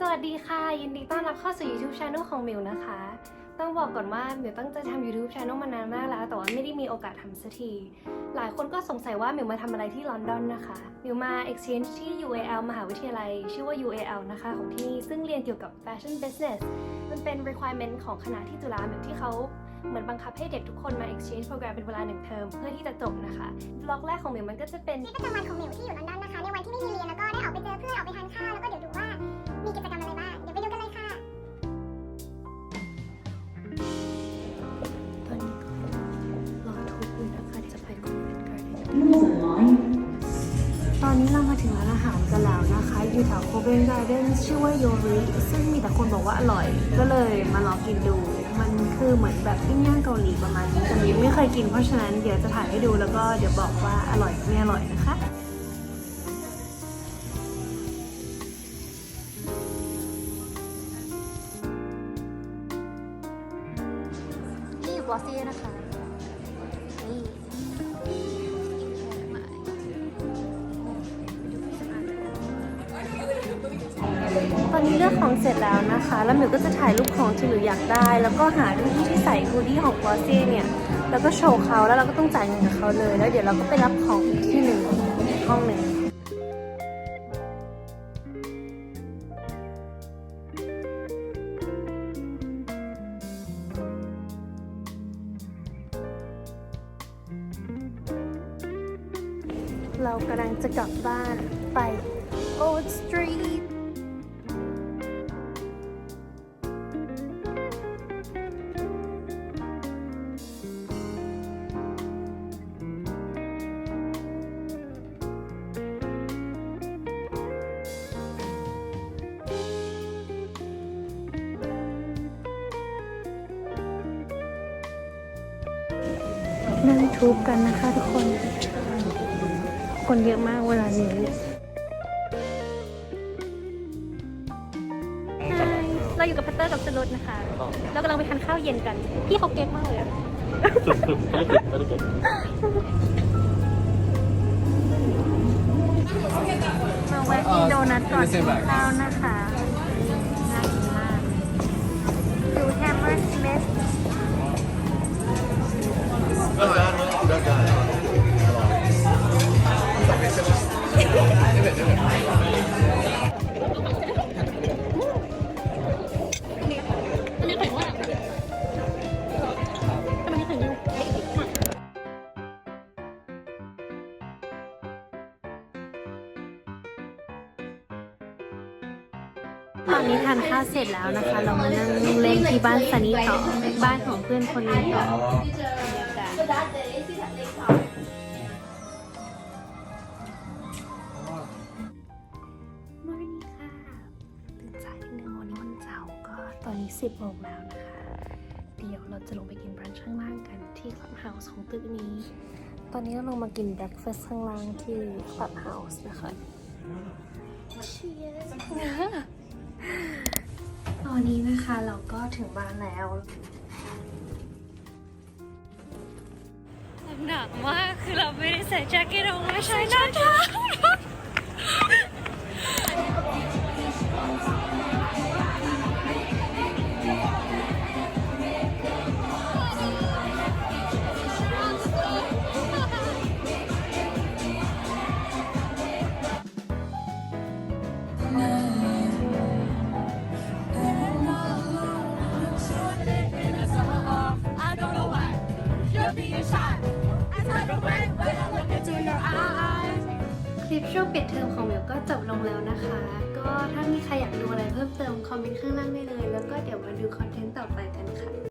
สวัสดีค่ะ ยินดีต้อนรับเข้าสู่ YouTube Channel ของมิวนะคะ ต้องบอกก่อนว่ามิวตั้งใจทำ YouTube Channel มานานมากแล้ว แต่ว่าไม่ได้มีโอกาสทำสักที หลายคนก็สงสัยว่ามิวมาทำอะไรที่ลอนดอนนะคะมิวมา exchange ที่ UAL มหาวิทยาลัย ชื่อว่า UAL นะคะของที่นี่ซึ่งเรียนเกี่ยวกับ Fashion Business มันเป็น requirement ของคณะที่จุฬาแบบที่เขาเหมือนบังคับให้เด็กทุกคนมา exchange program เป็นเวลาหนึ่งเทอมเพื่อที่จะจบนะคะบล็อกแรกของมิวมันก็จะเป็นชีวิตประจำวันของมิวที่อยู่ลอนดอนนะคะในวันที่ไม่มีเรียนแล้วก็ได้ออกไปเจอเพื่อนออกไปทานข้าวแล้วก็เดี๋ยวดูว่ามี กิจกรรมอะไรบ้าง เดี๋ยวไปดูกันเลยค่ะตอนนี้ก็รอทุกคนนะคะจะไปคอนเวนต์การ์เดนตอนนี้เรามาถึงร้านอาหารกันแล้วนะคะ อยู่แถวโคเ n นการ์เดนชื่อว่าโยริซึ่งมีแต่คนบอกว่าอร่อย ก็เลยมาลองกินดู มันคือเหมือนแบบปิ้งย่างเกาหลีประมาณนี้แต่มิวไม่เคยกินเพราะฉะนั้นเดี๋ยวจะถ่ายให้ดูแล้วก็เดี๋ยวบอกว่าอร่อยไม่อร่อยนะคะ นี่อสซียนะคะนี่ตอนนี้เลือกของเสร็จแล้วนะคะ แล้วหมิวก็จะถ่ายรูปของที่หมิวอยากได้ แล้วก็หารูปที่ใส่ฮูดี้ของบอสซียเนี่ย แล้วก็โชว์เขาแล้วเราก็ต้องจ่ายเงินกับเขาเลย แล้วเดี๋ยวเราก็ไปรับของอีกที่หนึ่งห้องหนึ่ง เรากำลังจะกลับบ้านไป Old Street นั่งทูบกันนะคะทุกคน คนเยอะมากเวลานี้เราอยู่กับพัตเตอร์กับสรุดนะคะ เรากำลังไปทานข้าวเย็นกัน พี่เขาเก๊กมากเลยอะมาแวะกินโดนัทก่อนกินข้าวนะคะ ตอนนี้ทานข้าวเสร็จแล้วนะคะ เรามานั่งเล่นที่บ้านซันนี่ต่อบ้านของเพื่อนคนนี้ต่อมอนนี้สาร์ก็ตอนนี้10โมงแล้วนะคะ เดี๋ยวเราจะลงไปกินบรันช์ข้างล่างกันที่คลับเฮาส์ของตึกนี้ ตอนนี้เราลงมากินแบร a ฟ a ส t ข้างล่างที่คลับเฮาส์นะคะ Cheers ตอนนี้นะคะเราก็ถึงบ้านแล้วหนักมากคือเราไม่ได้ใส่แจ็คเก็ตออกมาใช้หน้าทา ลิปช่วงปิดเทอมของเมลก็จบลงแล้วนะคะ ก็ถ้ามีใครอยากดูอะไรเพิ่มเติมคอมเมนต์ข้างล่างได้เลย แล้วก็เดี๋ยวมาดูคอนเทนต์ต่อไปกันค่ะ